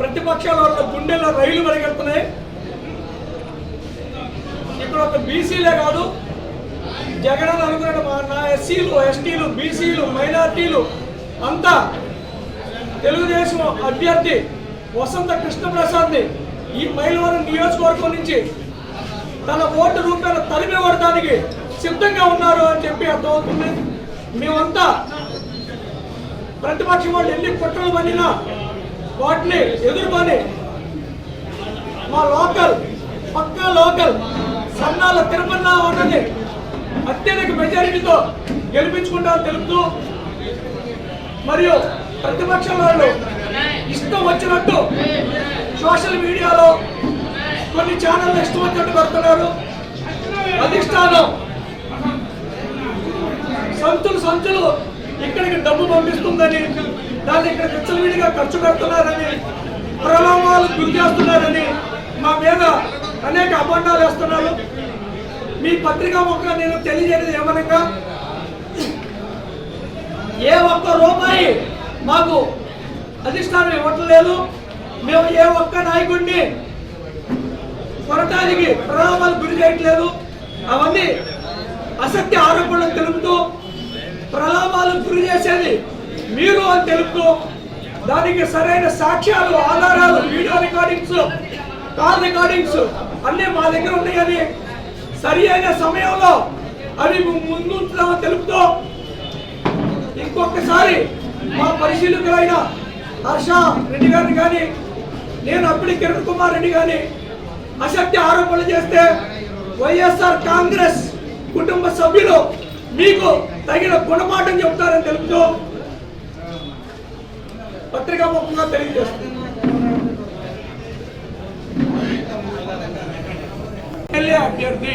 ప్రతిపక్షాల వాళ్ళ గుండెల్లో రైలు పరిగెడుతున్నాయి. ఇక్కడ ఒక బీసీలే కాదు జగన్ అనుకున్న మా నా ఎస్సీలు ఎస్టీలు బీసీలు మైనార్టీలు అంతా తెలుగుదేశం అభ్యర్థి వసంత కృష్ణప్రసాద్ని ఈ మైలవరం నియోజకవర్గం నుంచి తన ఓటు రూపాయల తరిమి సిద్ధంగా ఉన్నారు అని చెప్పి అర్థమవుతుంది. మేమంతా ప్రతిపక్షం వాళ్ళు ఎన్ని కుట్రలు పడినా వాటిని ఎదుర్కొని మా లోకల్ పక్కా లోకల్ సన్నాల తిరుమల ఉన్నది అత్యధిక మెజారిటీతో గెలిపించుకుంటామని తెలుపుతూ మరియు ప్రతిపక్షం వాళ్ళు ఇష్టం వచ్చినట్టు సోషల్ మీడియాలో కొన్ని ఛానళ్ళు ఇష్టం వచ్చినట్టు పెడుతున్నారు. అధిష్టానం సంతులు సంచులు ఇక్కడికి డబ్బు పంపిస్తుందని దాన్ని ఇక్కడ విచ్చలవిడిగా ఖర్చు పెడుతున్నారని ప్రలోభాలకు గురి చేస్తున్నారని మా మీద అనేక అబండాలు వేస్తున్నారు. మీ పత్రికా ముఖంగా నేను తెలియజేయలేదు ఏమనగా ఏ ఒక్క రూపాయి మాకు అధిష్టానం ఇవ్వట్లేదు. మేము ఏ ఒక్క నాయకుడిని కొరటానికి ప్రలోభాలకు గురి చేయట్లేదు. అవన్నీ అసత్య ఆరోపణలు తెలుపుతూ ప్రలోభాలకు గురి చేసేది మీరు అని తెలుపుతూ దానికి సరైన సాక్ష్యాలు ఆధారాలు వీడియో రికార్డింగ్స్ కాల్ రికార్డింగ్స్ అన్నీ మా దగ్గర ఉన్నాయని సరి అయిన సమయంలో అవి ముందుంచుతామని తెలుపుతూ ఇంకొకసారి మా పరిశీలకులైన హర్ష రెడ్డి గారిని కానీ నేను అప్పటి కిరణ్ కుమార్ రెడ్డి కానీ అసత్య ఆరోపణలు చేస్తే వైఎస్ఆర్ కాంగ్రెస్ కుటుంబ సభ్యులు మీకు తగిన గుణపాఠం చెప్తారని తెలుపుతూ పత్రికా ముఖంగా తెలియజేస్తుంది. అభ్యర్థి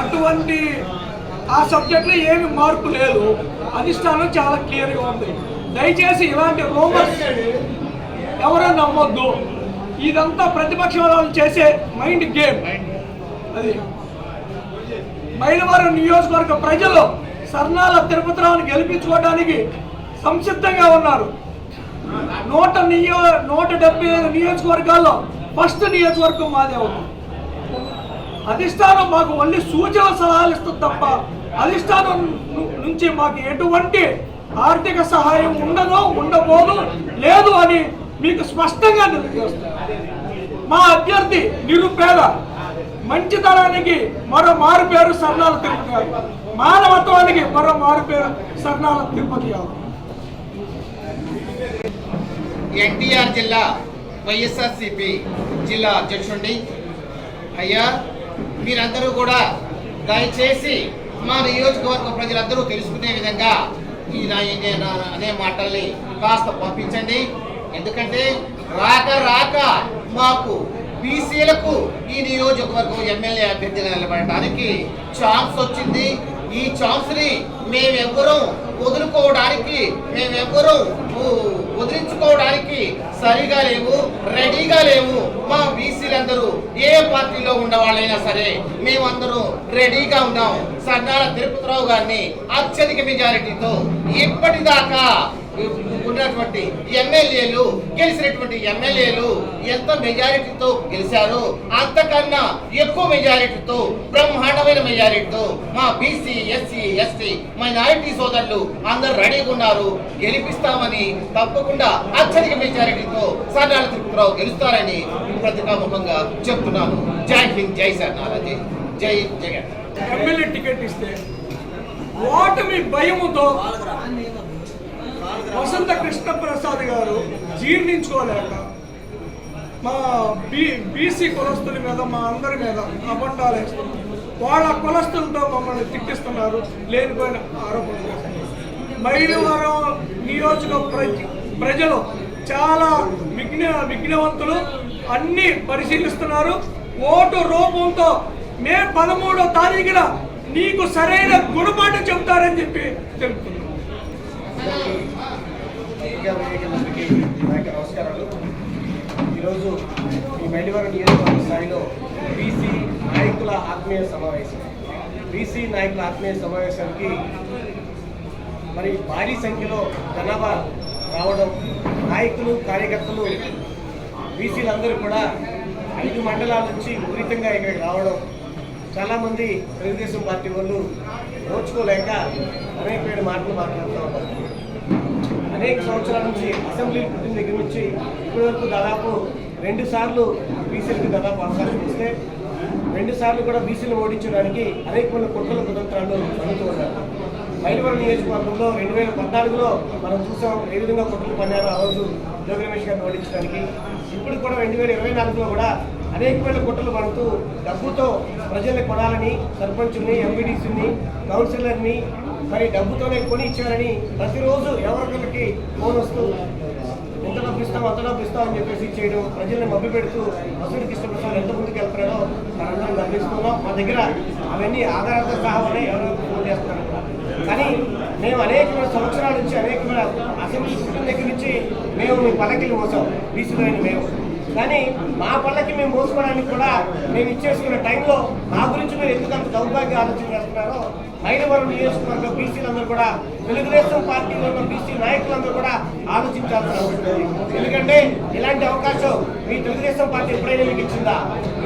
అటువంటి ఆ సబ్జెక్ట్లో ఏమి మార్పు లేదు. అధిష్టానం చాలా క్లియర్గా ఉంది. దయచేసి ఇలాంటి రూమర్స్ ఎవరో నమ్మొద్దు. ఇదంతా ప్రతిపక్ష వాళ్ళు చేసే మైండ్ గేమ్ అది. మైలవరం నియోజకవర్గ ప్రజలు సర్నాల తిరుపతిరావుని గెలిపించుకోవడానికి సంసిద్ధంగా ఉన్నారు. నూట నియో నూట డెబ్బై ఐదు నియోజకవర్గాల్లో ఫస్ట్ నియోజకవర్గం మాదే ఉంది. అధిష్టానం మాకు మళ్ళీ సూచన సలహాలు ఇస్తుంది తప్ప అధిష్టానం నుంచి మాకు ఎటువంటి ఆర్థిక సహాయం ఉండదు ఉండబోదు లేదు అని మీకు స్పష్టంగా తెలియజేస్తుంది మా అభ్యర్థి నిరుపేద. మంచితనానికి మరో మారు పేరు సర్నాల తిరుగుతారు మానవత్వానికి మరో మారు పేరు సర్నాల తిరుపతి ఎన్టీఆర్ జిల్లా వైఎస్ఆర్సిపి జిల్లా అధ్యక్షుడిని. అయ్యా మీరందరూ కూడా దయచేసి మా నియోజకవర్గ ప్రజలందరూ తెలుసుకునే విధంగా ఈ నా- అనే మాటల్ని కాస్త పంపించండి. ఎందుకంటే రాక రాక మాకు బీసీలకు ఈ నియోజకవర్గం ఎమ్మెల్యే అభ్యర్థిగా నిలబడటానికి ఛాన్స్ వచ్చింది. ఈ ఛాన్స్ని మేమెవ్వరం వదులుకోవడానికి మేమెవ్వరం వదిలించుకోవడానికి సరిగా లేవు రెడీగా లేవు. మా బీసీలందరూ ఏ పార్టీలో ఉన్నవాళ్ళైనా సరే మేమందరూ రెడీగా ఉన్నాం. సన్నాల తిరుపతిరావు గారిని అత్యధిక మెజారిటీతో ఇప్పటిదాకా ఉన్నటువంటి ఎమ్మెల్యేలు గెలిచినటువంటి ఎమ్మెల్యేలు ఎంత మెజారిటీతో గెలిచారో అంతకన్నా ఎక్కువ మెజారిటీతో బ్రహ్మాండమైన మెజారిటీతో మా బీసీ ఎస్సీ ఎస్టీ మైనారిటీ సోదరులు అందరు రెడీగా ఉన్నారు. గెలిపిస్తామని తప్పకుండా అత్యధిక మెజారిటీతో సర్నాల తిరుపతిరావు గెలుస్తారని ప్రతికాముఖంగా చెప్తున్నాను. జై హింద్ జై సర్నాలజీ. జై జగన్. ఎమ్మెల్యే టికెట్ ఇస్తే ఓటమి భయముతో వసంత కృష్ణ ప్రసాద్ గారు జీర్ణించుకోలేక మా బీ బీసీ కులస్తుల మీద మా అందరి మీద అబండాలు వేస్తున్నారు వాళ్ళ కులస్తులతో మమ్మల్ని తిట్టిస్తున్నారు లేనిపోయిన ఆరోపణలు మైలవరం నియోజక ప్రజ ప్రజలు చాలా విఘ్న విఘ్నవంతులు అన్నీ పరిశీలిస్తున్నారు. ఓటు రూపంతో మే పదమూడో తారీఖున నీకు సరైన గుణపాఠం చెబుతారని చెప్పి తెలుపుతున్నారు నమస్కారాలు. ఈరోజు ఈ మైలివరం నియోజకవర్గ స్థాయిలో బీసీ నాయకుల ఆత్మీయ సమావేశం. బీసీ నాయకుల ఆత్మీయ సమావేశానికి మరి భారీ సంఖ్యలో జనాభా రావడం నాయకులు కార్యకర్తలు బీసీలందరూ కూడా ఐదు మండలాల నుంచి విపరీతంగా ఇక్కడికి రావడం చాలామంది తెలుగుదేశం పార్టీ వాళ్ళు నోచుకోలేక అనేక మాటలు మాట్లాడుతూ ఉన్నారు. అనేక సంవత్సరాల నుంచి అసెంబ్లీ పుట్టిన దగ్గర నుంచి ఇప్పటి వరకు దాదాపు రెండు సార్లు బీసీలకు దాదాపు అవకాశం ఇస్తే రెండు సార్లు కూడా బీసీలు ఓడించడానికి అనేకమైన కుట్రల కుతంత్రాలు జరుగుతూ ఉన్నారు మైలవరం నియోజకవర్గంలో రెండు వేల పద్నాలుగులో మనం చూసాం ఏ విధంగా కుట్రలు పన్నారో ఆ రోజు జోగి రమేష్ గారిని ఓడించడానికి. ఇప్పుడు కూడా రెండు వేల ఇరవై నాలుగులో కూడా అనేకమైన కుట్రలు పడుతూ డబ్బుతో ప్రజల్ని కొనాలని సర్పంచుల్ని ఎంపీడీసీని కౌన్సిలర్ని మరి డబ్బుతోనే కొని ఇచ్చారని ప్రతిరోజు ఎవరికొకరికి ఫోన్ వస్తూ ఎంత డబ్బు ఇస్తాం అంత డబ్బు ఇస్తాం అని చెప్పేసి చేయడం ప్రజల్ని మభ్య పెడుతూ వసూలు కృష్ణప్రసాద్ ఎంత ముందుకు వెళ్తున్నారో మనందరం గమనిస్తున్నాం మా దగ్గర అవన్నీ ఆధారాలతో సహా ఉన్నాయి ఎవరో ఫోన్ చేస్తున్నారు కానీ మేము అనేకమైన సంవత్సరాల నుంచి అనేకమైన అసెంబ్లీ దగ్గర నుంచి మేము మీ పల్లకిలు మోసాం బీసీలో మేము. కానీ మా పళ్ళకి మేము మోసుకోవడానికి కూడా మేము ఇచ్చేసుకున్న టైంలో మా గురించి మీరు ఎందుకు అంత దౌర్భాగ్య ఆలోచన చేస్తున్నారో మైనవరం నియోజకవర్గ బీసీలందరూ కూడా తెలుగుదేశం పార్టీలో ఉన్న బీసీ నాయకులందరూ కూడా ఆలోచించాల్సిన అవసరం ఎందుకంటే ఇలాంటి అవకాశం మీ తెలుగుదేశం పార్టీ ఎప్పుడైనా మీకు ఇచ్చిందా?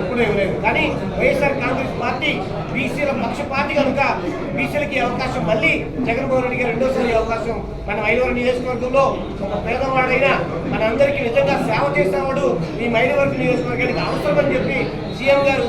ఇప్పుడు ఇవ్వలేదు కానీ వైఎస్ఆర్ కాంగ్రెస్ పార్టీ బీసీల పక్ష పార్టీ కనుక బీసీలకి అవకాశం మళ్ళీ జగన్మోహన్ రెడ్డికి రెండోసారి అవకాశం మన మైనవరం నియోజకవర్గంలో ఒక పేదవాడైనా మనందరికీ నిజంగా సేవ చేసేవాడు ఈ వర్క్ నియోజకవర్గానికి అవసరం అని చెప్పి సీఎం గారు